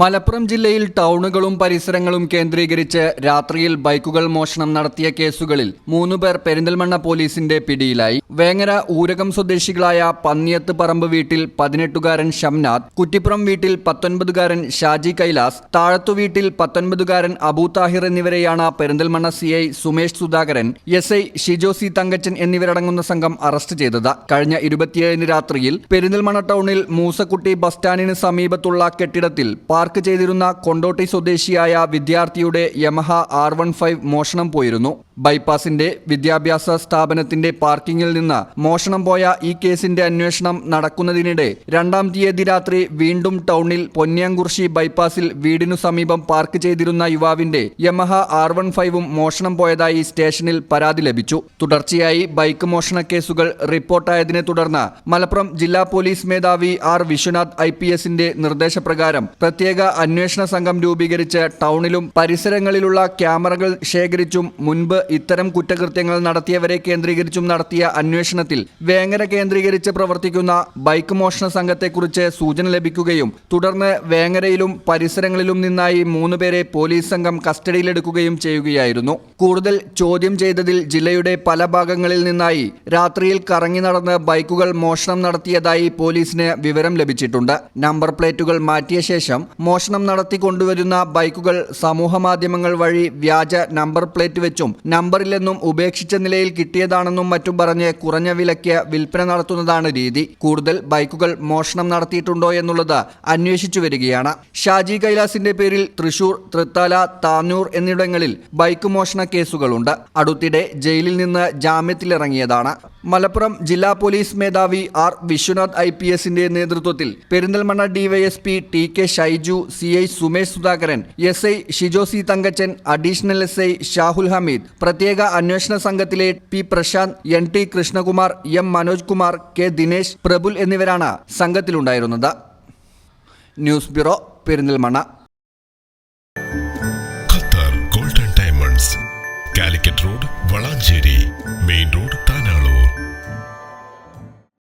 മലപ്പുറം ജില്ലയിൽ ടൗണുകളും പരിസരങ്ങളും കേന്ദ്രീകരിച്ച് രാത്രിയിൽ ബൈക്കുകൾ മോഷണം നടത്തിയ കേസുകളിൽ മൂന്നുപേർ പെരിന്തൽമണ്ണ പോലീസിന്റെ പിടിയിലായി. വേങ്ങര ഊരകം സ്വദേശികളായ പന്നിയത്ത് പറമ്പ് വീട്ടിൽ പതിനെട്ടുകാരൻ ഷംനാഥ് കുറ്റിപ്പുറം വീട്ടിൽ പത്തൊൻപതുകാരൻ ഷാജി കൈലാസ് താഴത്തു വീട്ടിൽ പത്തൊൻപതുകാരൻ അബൂ താഹിർ എന്നിവരെയാണ് Perinthalmanna C I Sumesh Sudhakaran S I Shijo C Thankachan എന്നിവരടങ്ങുന്ന സംഘം അറസ്റ്റ് ചെയ്തത്. കഴിഞ്ഞ ഇരുപത്തിയേഴിന് രാത്രിയിൽ പെരിന്തൽമണ്ണ ടൗണിൽ മൂസക്കുട്ടി ബസ് സ്റ്റാൻഡിന് സമീപത്തുള്ള കെട്ടിടത്തിൽ പാർക്ക് ചെയ്തിരുന്ന കൊണ്ടോട്ടി സ്വദേശിയായ വിദ്യാർത്ഥിയുടെ യമഹ ആർ മോഷണം പോയിരുന്നു. ബൈപ്പാസിന്റെ വിദ്യാഭ്യാസ സ്ഥാപനത്തിന്റെ പാർക്കിങ്ങിൽ നിന്ന് മോഷണം പോയ ഈ കേസിന്റെ അന്വേഷണം നടക്കുന്നതിനിടെ രണ്ടാം തീയതി രാത്രി വീണ്ടും ടൗണിൽ പൊന്നിയാങ്കുർശി ബൈപ്പാസിൽ വീടിനു സമീപം പാർക്ക് ചെയ്തിരുന്ന യുവാവിന്റെ യമഹ ആർ വൺ ഫൈവും മോഷണം പോയതായി സ്റ്റേഷനിൽ പരാതി ലഭിച്ചു. തുടർച്ചയായി ബൈക്ക് മോഷണ കേസുകൾ റിപ്പോർട്ടായതിനെ തുടർന്ന് മലപ്പുറം ജില്ലാ പോലീസ് മേധാവി ആർ വിശ്വനാഥ് ഐ പി എസിന്റെ നിർദ്ദേശപ്രകാരം പ്രത്യേക അന്വേഷണ സംഘം രൂപീകരിച്ച് ടൗണിലും പരിസരങ്ങളിലുള്ള ക്യാമറകൾ ശേഖരിച്ചും മുൻപ് ഇത്തരം കുറ്റകൃത്യങ്ങൾ നടത്തിയവരെ കേന്ദ്രീകരിച്ചും നടത്തിയ അന്വേഷണത്തിൽ വേങ്ങര കേന്ദ്രീകരിച്ച് പ്രവർത്തിക്കുന്ന ബൈക്ക് മോഷണ സംഘത്തെക്കുറിച്ച് സൂചന ലഭിക്കുകയും തുടർന്ന് വേങ്ങരയിലും പരിസരങ്ങളിലും നിന്നായി മൂന്നുപേരെ പോലീസ് സംഘം കസ്റ്റഡിയിലെടുക്കുകയും ചെയ്യുകയായിരുന്നു. കൂടുതൽ ചോദ്യം ചെയ്തതിൽ ജില്ലയുടെ പല ഭാഗങ്ങളിൽ നിന്നായി രാത്രിയിൽ കറങ്ങി നടന്ന് ബൈക്കുകൾ മോഷണം നടത്തിയതായി പോലീസിന് വിവരം ലഭിച്ചിട്ടുണ്ട്. നമ്പർ പ്ലേറ്റുകൾ മാറ്റിയ ശേഷം മോഷണം നടത്തി കൊണ്ടുവരുന്ന ബൈക്കുകൾ സമൂഹമാധ്യമങ്ങൾ വഴി വ്യാജ നമ്പർ പ്ലേറ്റ് വെച്ചും നമ്പറില്ലെന്നും ഉപേക്ഷിച്ച നിലയിൽ കിട്ടിയതാണെന്നും മറ്റും പറഞ്ഞ് കുറഞ്ഞ വിലയ്ക്ക് വിൽപ്പന നടത്തുന്നതാണ് രീതി. കൂടുതൽ ബൈക്കുകൾ മോഷണം നടത്തിയിട്ടുണ്ടോ എന്നുള്ളത് അന്വേഷിച്ചു വരികയാണ്. ഷാജി കൈലാസിന്റെ പേരിൽ തൃശൂർ തൃത്താല താനൂർ എന്നിവിടങ്ങളിൽ ബൈക്ക് മോഷണ കേസുകളുണ്ട്. അടുത്തിടെ ജയിലിൽ നിന്ന് ജാമ്യത്തിലിറങ്ങിയതാണ്. മലപ്പുറം ജില്ലാ പോലീസ് മേധാവി ആർ വിശ്വനാഥ് ഐ പി എസിന്റെ നേതൃത്വത്തിൽ Perinthalmanna DYSP T K Shaiju C I Sumesh Sudhakaran S I Shijo C Thankachan additional S I Shahul Hameed പ്രത്യേക അന്വേഷണ സംഘത്തിലെ P Prasanth N T Krishnakumar M Manoj Kumar K Dinesh Prabul എന്നിവരാണ് സംഘത്തിലുണ്ടായിരുന്നത്. News bureau Perinthalmanna. Qatar golden diamonds Calicut road Valanchery main road Tanur